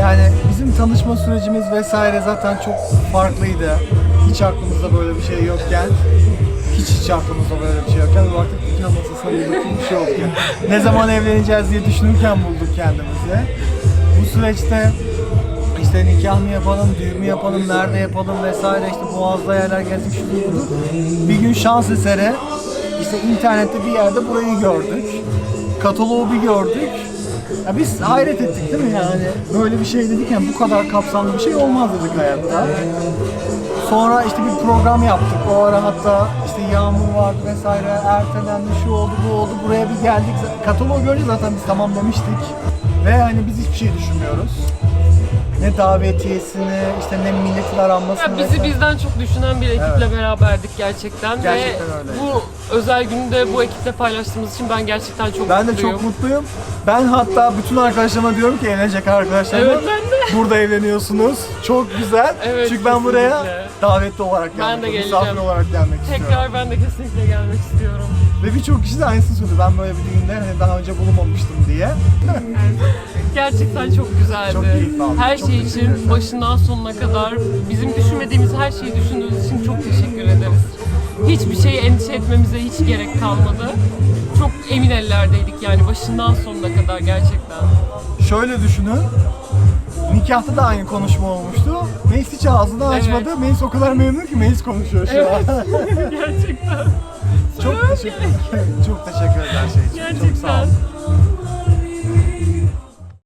Yani bizim tanışma sürecimiz vesaire zaten çok farklıydı. Hiç aklımızda böyle bir şey yokken, hiç hiç aklımızda böyle bir şey yokken bir baktık nikah masasına bulduk bir şey. Yani. Ne zaman evleneceğiz diye düşünürken bulduk kendimizi. Bu süreçte işte nikah mı yapalım, düğün mü yapalım, nerede yapalım vesaire işte boğazda yerler gezdik şunu bunu. Bir gün şans eseri işte internette bir yerde burayı gördük. Kataloğu bir gördük. Ya biz hayret ettik değil mi yani? Böyle bir şey dedik yani bu kadar kapsamlı bir şey olmaz dedik hayatta. Sonra işte bir program yaptık. O ara hatta işte yağmur vardı vesaire. Ertelendi, şu oldu, bu oldu. Buraya bir geldik. Kataloğu görünce zaten biz tamam demiştik. Ve hani biz hiçbir şey düşünmüyoruz. Ne davetiyesini, işte ne milletin aranmasını Ya bizi vesaire. bizden çok düşünen bir ekiple beraberdik gerçekten. Gerçekten Ve öyle. bu özel günü de bu ekiple paylaştığımız için ben gerçekten çok Ben de mutluyum. çok mutluyum. Ben hatta bütün arkadaşlarıma diyorum ki evlenecek arkadaşlarıma. Evet, ben de. Burada evleniyorsunuz. Çok güzel. Evet, Çünkü ben buraya kesinlikle. davetli olarak Ben gelmek, de misafir geleceğim. olarak gelmek istiyorum. Tekrar ben de kesinlikle gelmek istiyorum. Ve birçok kişi de aynısını söyledi. Ben böyle bir düğünde hani daha önce bulunmamıştım diye. Gerçekten çok güzeldi. Çok keyif aldım. Her Çok şey teşekkür için ederim. başından sonuna kadar bizim düşünmediğimiz her şeyi düşündüğünüz için çok teşekkür ederiz. Hiçbir şey endişe etmemize hiç gerek kalmadı. Çok emin ellerdeydik yani başından sonuna kadar gerçekten. Şöyle düşünün. Nikahta da aynı konuşma olmuştu. Meis hiç ağzını açmadı. Evet. Meis o kadar memnun ki Meis konuşuyor şu an. Gerçekten. Çok teşekkür ederim her şey için. Çok sağ olun. Gerçekten.